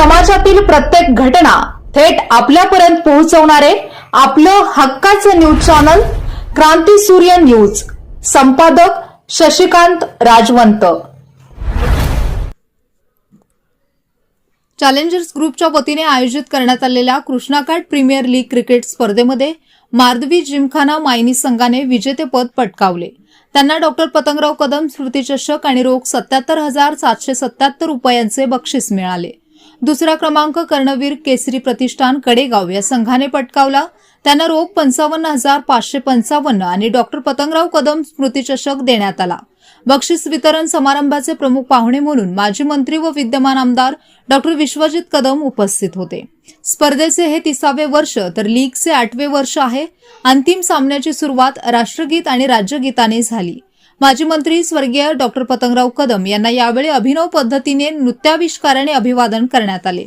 समाजातील प्रत्येक घटना थेट आपल्यापर्यंत पोहोचवणारे आपलं हक्काचं न्यूज चॅनल क्रांती सूर्य न्यूज संपादक शशिकांत राजवंत. चॅलेंजर्स ग्रुपच्या वतीने आयोजित करण्यात आलेल्या कृष्णाकाठ प्रीमियर लीग क्रिकेट स्पर्धेमध्ये मार्दवी जिमखाना मायनी संघाने विजेतेपद पटकावले. त्यांना डॉक्टर पतंगराव कदम स्मृतीचषक आणि रोख सत्याहत्तर हजार सातशे सत्याहत्तर रुपयांचे बक्षीस मिळाले. दुसरा क्रमांक कर्णवीर केसरी प्रतिष्ठान कडेगाव या संघाने पटकावला. त्यांना रोख पंचावन्न हजार पाचशे पंचावन्न आणि डॉक्टर पतंगराव कदम स्मृतीचषक देण्यात आला. बक्षीस वितरण समारंभाचे प्रमुख पाहुणे म्हणून माजी मंत्री व विद्यमान आमदार डॉक्टर विश्वजित कदम उपस्थित होते. स्पर्धेचे हे तिसावे वर्ष तर लीगचे आठवे वर्ष आहे. अंतिम सामन्याची सुरुवात राष्ट्रगीत आणि राज्यगीताने झाली. माजी मंत्री स्वर्गीय डॉक्टर पतंगराव कदम यांना यावेळी अभिनव पद्धतीने नृत्याविष्काराने अभिवादन करण्यात आले.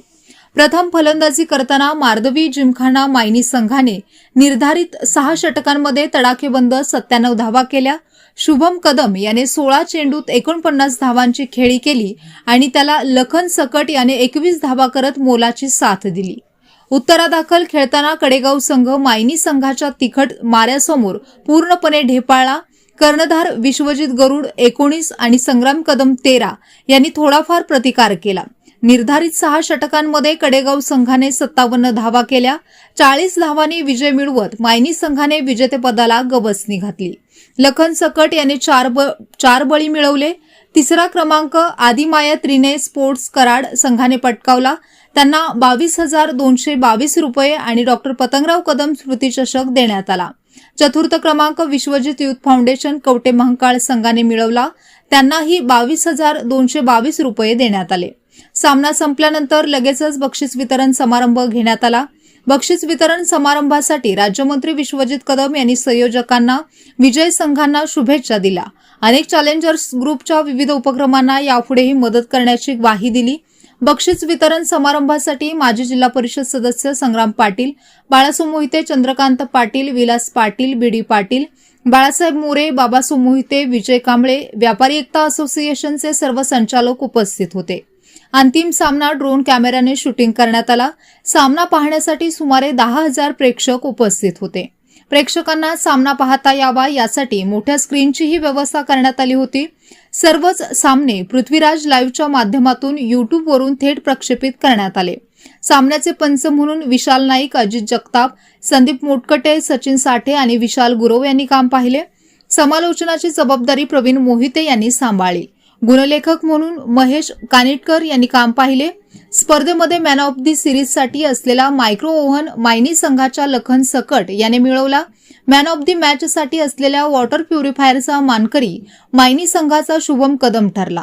प्रथम फलंदाजी करताना मार्दवी जिमखाना मायनी संघाने निर्धारित सहा षटकांमध्ये तडाखेबंद सत्त्याण्णव धावा केल्या. शुभम कदम याने सोळा चेंडूत एकोणपन्नास धावांची खेळी केली आणि त्याला लखन सकट याने एकवीस धावा करत मोलाची साथ दिली. उत्तरादाखल खेळताना कडेगाव संघ मायनी संघाच्या तिखट माऱ्यासमोर पूर्णपणे ढेपाळला. कर्णधार विश्वजित गरुड एकोणीस आणि संग्राम कदम तेरा यांनी थोडाफार प्रतिकार केला. निर्धारित सहा षटकांमध्ये कडेगाव संघाने सत्तावन्न धावा केल्या. चाळीस धावांनी विजय मिळवत मायनी संघाने विजेतेपदाला गवसणी घातली. लखन सकट याने चार ब चार बळी मिळवले. तिसरा क्रमांक आदिमाया त्रिने स्पोर्ट्स कराड संघाने पटकावला. त्यांना बावीस हजार दोनशे बावीस रुपये आणि डॉक्टर पतंगराव कदम स्मृतीचषक देण्यात आला. चतुर्थ क्रमांक विश्वजित युथ फाउंडेशन कवटे महाकाळ संघाने मिळवला. त्यांनाही बावीस हजार दोनशे बावीस रुपये देण्यात आले. सामना संपल्यानंतर लगेचच बक्षीस वितरण समारंभ घेण्यात आला. बक्षीस वितरण समारंभासाठी राज्यमंत्री विश्वजित कदम यांनी संयोजकांना विजय संघांना शुभेच्छा दिल्या. अनेक चॅलेंजर्स ग्रुपच्या विविध उपक्रमांना यापुढेही मदत करण्याची ग्वाही दिली. बक्षीस वितरण समारंभासाठी माजी जिल्हा परिषद सदस्य संग्राम पाटील बाळासो मोहिते चंद्रकांत पाटील विलास पाटील बी डी पाटील बाळासाहेब मोरे बाबा मोहिते विजय कांबळे व्यापारी एकता असोसिएशनचे सर्व संचालक उपस्थित होते. अंतिम सामना ड्रोन कॅमेऱ्याने शूटिंग करण्यात आला. सामना पाहण्यासाठी सुमारे दहा हजार प्रेक्षक उपस्थित होते. प्रेक्षकांना सामना पाहता यावा यासाठी मोठ्या स्क्रीनचीही व्यवस्था करण्यात आली होती. सर्वच सामने पृथ्वीराज लाईव्हच्या माध्यमातून युट्यूबवरून थेट प्रक्षेपित करण्यात आले. सामन्याचे पंच म्हणून विशाल नाईक अजित जगताप संदीप मोटकटे सचिन साठे आणि विशाल गुरव यांनी काम पाहिले. समालोचनाची जबाबदारी प्रवीण मोहिते यांनी सांभाळली. गुणलेखक म्हणून महेश कानिटकर यांनी काम पाहिले. स्पर्धेमध्ये मॅन ऑफ दी सिरीजसाठी असलेला मायक्रो ओव्हन मायनी संघाच्या लखन सकट याने मिळवला. मॅन ऑफ दी मॅचसाठी असलेल्या वॉटर प्युरिफायरचा मानकरी मायनी संघाचा शुभम कदम ठरला.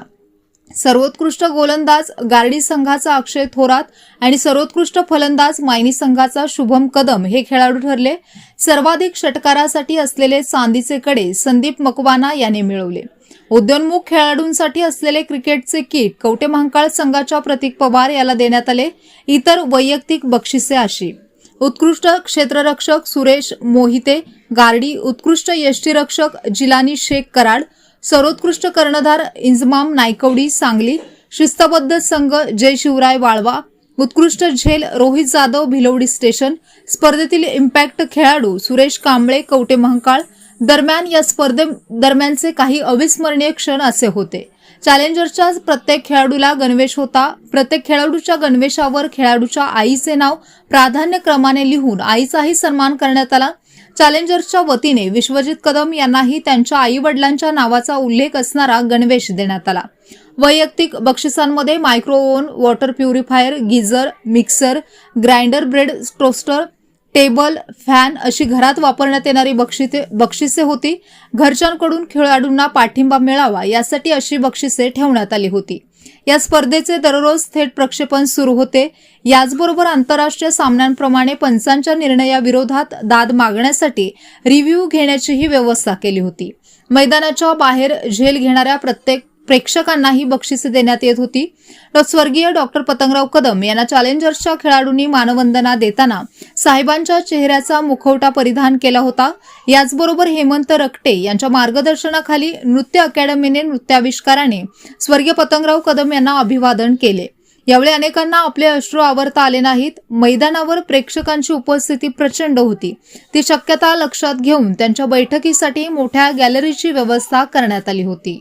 सर्वोत्कृष्ट गोलंदाज गार्डी संघाचा अक्षय थोरात आणि सर्वोत्कृष्ट फलंदाज मायनी संघाचा शुभम कदम हे खेळाडू ठरले. सर्वाधिक षटकारासाठी असलेले चांदीचे कडे संदीप मकवाना याने मिळवले. उद्योन्मुख खेळाडूंसाठी असलेले क्रिकेटचे किट कवटे महाकाळ संघाच्या प्रतीक पवार याला देण्यात आले. इतर वैयक्तिक बक्षिसे अशी. उत्कृष्ट क्षेत्ररक्षक सुरेश मोहिते गार्डी उत्कृष्ट यष्टीरक्षक जिलानी शेख कराड सर्वोत्कृष्ट कर्णधार इंजमाम नायकवडी सांगली शिस्तबद्ध संघ जय शिवराय वाळवा उत्कृष्ट झेल रोहित जाधव भिलवडी स्टेशन स्पर्धेतील इम्पॅक्ट खेळाडू सुरेश कांबळे कवटे महंकाळ दरम्यान या स्पर्धे दरम्यानचे काही अविस्मरणीय क्षण असे होते. चॅलेंजरच्या प्रत्येक खेळाडूला गणवेश होता. प्रत्येक खेळाडूच्या गणवेशावर खेळाडूच्या आईचे नाव प्राधान्यक्रमाने लिहून आईचाही सन्मान करण्यात आला. चॅलेंजर्सच्या वतीने विश्वजित कदम यांनाही त्यांच्या आई वडिलांच्या नावाचा उल्लेख असणारा गणवेश देण्यात आला. वैयक्तिक बक्षिसांमध्ये micro oven water purifier geyser mixer grinder bread toaster table fan अशी घरात वापरण्यात येणारी बक्षिसे बक्षिसे होती. घरच्यांकडून खेळाडूंना पाठिंबा मिळावा यासाठी अशी बक्षिसे ठेवण्यात आली होती. या स्पर्धेचे दररोज थेट प्रक्षेपण सुरू होते. याचबरोबर आंतरराष्ट्रीय सामन्यांप्रमाणे पंचांच्या निर्णयाविरोधात दाद मागण्यासाठी रिव्ह्यू घेण्याचीही व्यवस्था केली होती. मैदानाच्या बाहेर झेल घेणाऱ्या प्रत्येक प्रेक्षकांनाही बक्षिसे देण्यात येत होती. स्वर्गीय डॉक्टर पतंगराव कदम यांना चॅलेंजर्सच्या खेळाडूंनी मानवंदना देताना साहेबांच्या चेहऱ्याचा मुखवटा परिधान केला होता. याचबरोबर हेमंत रकटे यांच्या मार्गदर्शनाखाली नृत्य अकॅडमीने नृत्याविष्काराने स्वर्गीय पतंगराव कदम यांना अभिवादन केले. यावेळी अनेकांना आपले अश्रू आवरता आले नाहीत. मैदानावर प्रेक्षकांची उपस्थिती प्रचंड होती. ती शक्यता लक्षात घेऊन त्यांच्या बैठकीसाठी मोठ्या गॅलरीची व्यवस्था करण्यात आली होती.